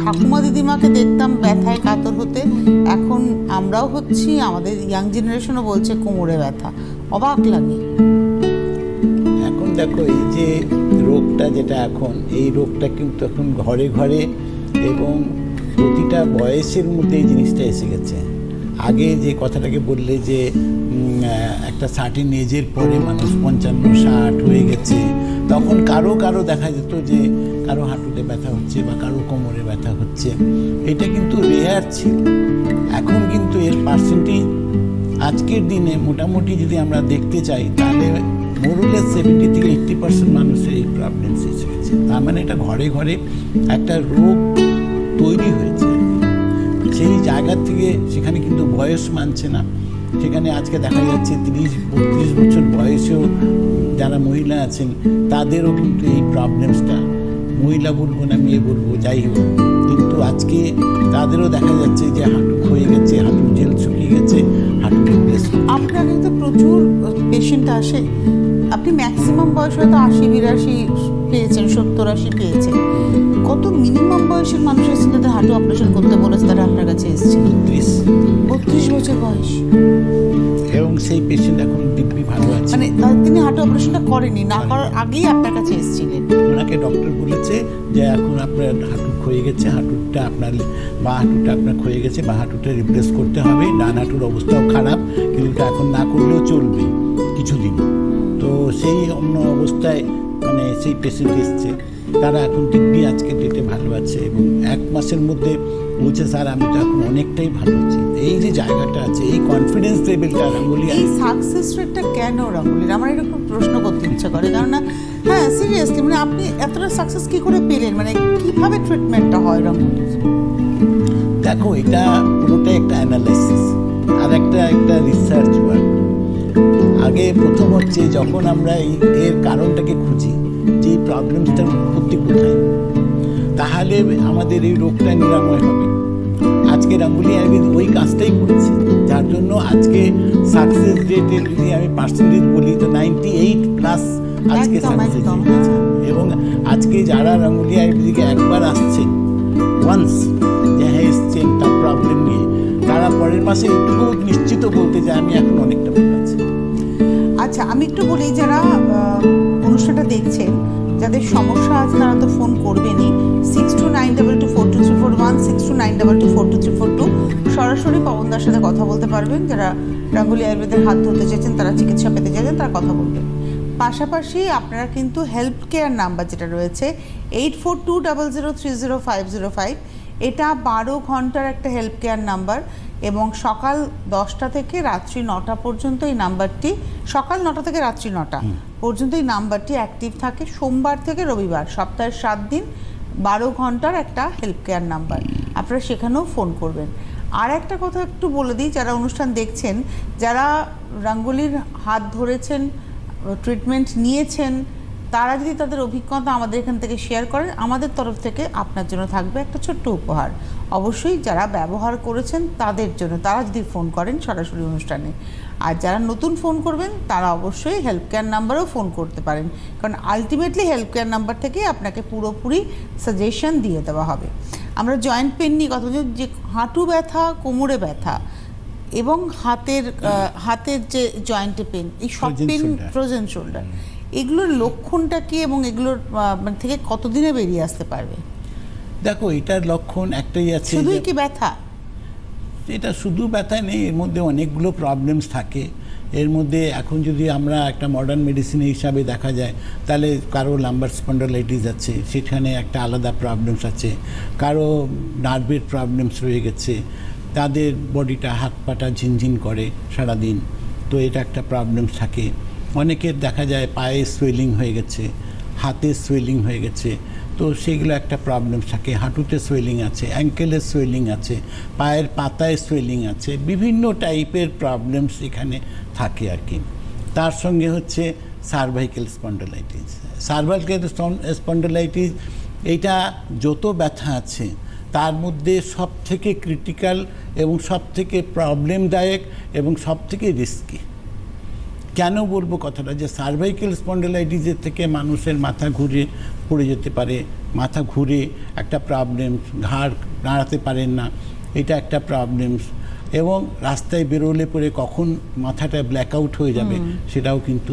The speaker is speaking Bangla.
ঠাকুমা দিদিমাকে দেখতাম ব্যথায় কাতর হতে। এখন আমরাও হচ্ছি, আমাদের ইয়াং জেনারেশনও বলছে কোমরে ব্যথা। অবাক লাগে। এখন দেখো, এই যে রোগটা যেটা এখন, এই রোগটা কিন্তু এখন ঘরে ঘরে এবং প্রতিটা বয়সের মধ্যে এই জিনিসটা এসে গেছে। আগে যে কথাটাকে বললে যে একটা ষাটের এজের পরে মানুষ পঞ্চান্ন, ষাট হয়ে গেছে তখন কারও কারও দেখা যেত যে কারও হাঁটুতে ব্যথা হচ্ছে বা কারও কোমরে ব্যথা হচ্ছে। এটা কিন্তু রেয়ার ছিল। এখন কিন্তু এর পার্সেন্টেজ আজকের দিনে মোটামুটি যদি আমরা দেখতে চাই, তাহলে মোরলেস সেভেন্টি থেকে এইট্টি পার্সেন্ট মানুষের এই প্রবলেম এসে গেছে তার মানে এটা ঘরে ঘরে একটা রোগ তৈরি হয়েছে। সেই জায়গা থেকে সেখানে কিন্তু বয়স মানছে না। সেখানে আজকে দেখা যাচ্ছে তিরিশ, বত্রিশ বছর বয়সেও যারা মহিলা আছেন, তাদেরও কিন্তু এই প্রবলেমসটা মহিলা বলব না মেয়ে বলব, যাই হোক। কিন্তু আজকে তাদেরও দেখা যাচ্ছে যে হাঁটু ক্ষয়ে গেছে হাঁটু জেল শুকিয়ে গেছে হাঁটু আপনার কিন্তু প্রচুর পেশেন্ট আসে। আপনি ম্যাক্সিমাম বয়স হয়তো আশি, বিরাশি পেয়েছেন সত্তর আশি পেয়েছেন। কত মিনিমাম বয়সের মানুষ এসেছেন যাদের হাঁটু অপারেশন করতে বলেছে তারা আপনার কাছে এসেছে? ত্রিশ বত্রিশ বছর বয়স। এবং সেই পেশেন্ট এখন দিব্যি ভালো আছে। মানে তিনি হাঁটু অপারেশনটা করেনি না করার আগেই আপনার কাছে এসেছিলেন। ওনাকে ডক্টর বলেছে যে এখন আপনার হাঁটু ক্ষয়ে গেছে হাঁটুটা আপনার বা হাঁটুটা আপনার ক্ষয়ে গেছে বা হাঁটুটা রিপ্লেস করতে হবে। ডান হাঁটুর অবস্থাও খারাপ কিন্তু এখন না করলেও চলবে কিছুদিন। তো সেই অন্য অবস্থায় মানে সেই পেশেন্ট এসছে তারা এখন দিব্যি আজকের ডেটে ভালো আছে এবং এক মাসের মধ্যে বলছে স্যার আমি তো এখন অনেকটাই ভালো আছি। এই যে জায়গাটা আছে এই কনফিডেন্স লেভেলটা বলি এই সাকসেস রেটটা কেন রাহুলের আমার খুব প্রশ্ন করতে ইচ্ছা করে কেননা হ্যাঁ সিরিয়াসলি মানে আপনি এতটা সাকসেস কি করে পেলেন? মানে কীভাবে ট্রিটমেন্টটা হয় রাহুলের দেখো এটা পুরোটাই একটা অ্যানালাইসিস আর একটা একটা রিসার্চ আগে প্রথম হচ্ছে যখন আমরা এই এর কারণটাকে খুঁজি যে এই প্রবলেমসটার উৎপত্তি কোথায় তাহলে আমাদের এই রোগটা নিরাময় হবে। আজকে রাঙ্গুলি আয়ুর্বেদ ওই কাজটাই করেছে যার জন্য আজকে সাকসেস রেটে যদি আমি পার্সেন্টেজ বলি তো নাইনটি এইট প্লাস আজকে সাকসেস এবং আজকে যারা রাঙ্গুলি আয়ুর্বেদিকে একবার আসছে ওয়ান্স যে হ্যাঁ এসছেন তার প্রবলেম নিয়ে তারা পরের মাসে এটুকু নিশ্চিত বলতে যে আমি এখন অনেকটা আচ্ছা আমি একটু বলি যারা অনুষ্ঠানটা দেখছেন যাদের সমস্যা আছে তারা তো phone করবেনই। Six two nine double two four two three four one six two nine double two four two three four two সরাসরি পবনদার সাথে কথা বলতে পারবেন। যারা রাঙ্গুলি আয়ুর্বেদের হাত ধরতে চাইছেন তারা চিকিৎসা পেতে চাইছেন তারা কথা বলবেন। পাশাপাশি আপনারা কিন্তু হেল্প কেয়ার নাম্বার যেটা রয়েছে eight four two double zero three zero five zero five এটা বারো ঘণ্টার একটা হেল্প কেয়ার নাম্বার এবং সকাল দশটা থেকে রাত্রি নটা পর্যন্ত এই নাম্বারটি সকাল নটা থেকে রাত্রি নটা পর্যন্ত এই নাম্বারটি অ্যাক্টিভ থাকে। সোমবার থেকে রবিবার সপ্তাহের সাত দিন বারো ঘণ্টার একটা হেল্প কেয়ার নাম্বার আপনারা সেখানেও ফোন করবেন। আর একটা কথা একটু বলে দিই যারা অনুষ্ঠান দেখছেন যারা রাঙ্গুলির হাত ধরেছেন ট্রিটমেন্ট নিয়েছেন তারা যদি তাদের অভিজ্ঞতা আমাদের এখান থেকে শেয়ার করেন আমাদের তরফ থেকে আপনার জন্য থাকবে একটা ছোট্ট উপহার। অবশ্যই যারা ব্যবহার করেছেন তাদের জন্য তারা যদি ফোন করেন সরাসরি অনুষ্ঠানে। আর যারা নতুন ফোন করবেন তারা অবশ্যই হেল্প কেয়ার নাম্বারেও ফোন করতে পারেন। কারণ আলটিমেটলি হেল্প কেয়ার নাম্বার থেকেই আপনাকে পুরোপুরি সাজেশন দিয়ে দেওয়া হবে। আমরা জয়েন্ট পেন নিয়ে কথা বলছি যে হাঁটু ব্যথা কোমরে ব্যথা এবং হাতের হাতের যে জয়েন্টে পেন এই সব পেন ফ্রোজেন শোল্ডার এগুলোর লক্ষণটা কি এবং এগুলোর মানে থেকে কতদিনে বেরিয়ে আসতে পারবে? দেখো এটার লক্ষণ একটাই আছে শুধুই কি ব্যথা? এটা শুধু ব্যথা নেই এর মধ্যে অনেকগুলো প্রবলেমস থাকে। এর মধ্যে এখন যদি আমরা একটা মডার্ন মেডিসিন হিসাবে দেখা যায় তাহলে কারও লাম্বার স্পন্ডালাইটিস আছে সেখানে একটা আলাদা প্রবলেমস আছে। কারও নার্ভের প্রবলেমস রয়ে গেছে তাদের বডিটা হাত পাটা ঝিনঝিন করে সারাদিন। তো এটা একটা প্রবলেমস থাকে। অনেকের দেখা যায় পায়ে সোয়েলিং হয়ে গেছে। হাতে সোয়েলিং হয়ে গেছে। তো সেগুলো একটা প্রবলেম থাকে। হাঁটুতে সোয়েলিং আছে অ্যাঙ্কেলের সোয়েলিং আছে, পায়ের পাতায় সোয়েলিং আছে, বিভিন্ন টাইপের প্রবলেমস এখানে থাকে আর কি। তার সঙ্গে হচ্ছে সার্ভাইকেল স্পন্ডোলাইটিস সার্ভাইকেল স্পন্ডোলাইটিস এইটা যত ব্যথা আছে, তার মধ্যে সব থেকে ক্রিটিক্যাল এবং সব থেকে প্রবলেমদায়ক এবং সব থেকে রিস্কি কেন বলব কথাটা? যে সার্ভাইকেল স্পন্ডেলাইটিসের থেকে মানুষের মাথা ঘুরে পড়ে যেতে পারে মাথা ঘুরে একটা প্রবলেম ঘাড় দাঁড়াতে পারেন না এটা একটা প্রবলেমস এবং রাস্তায় বেরোলে পরে কখন মাথাটা ব্ল্যাক আউট হয়ে যাবে সেটাও কিন্তু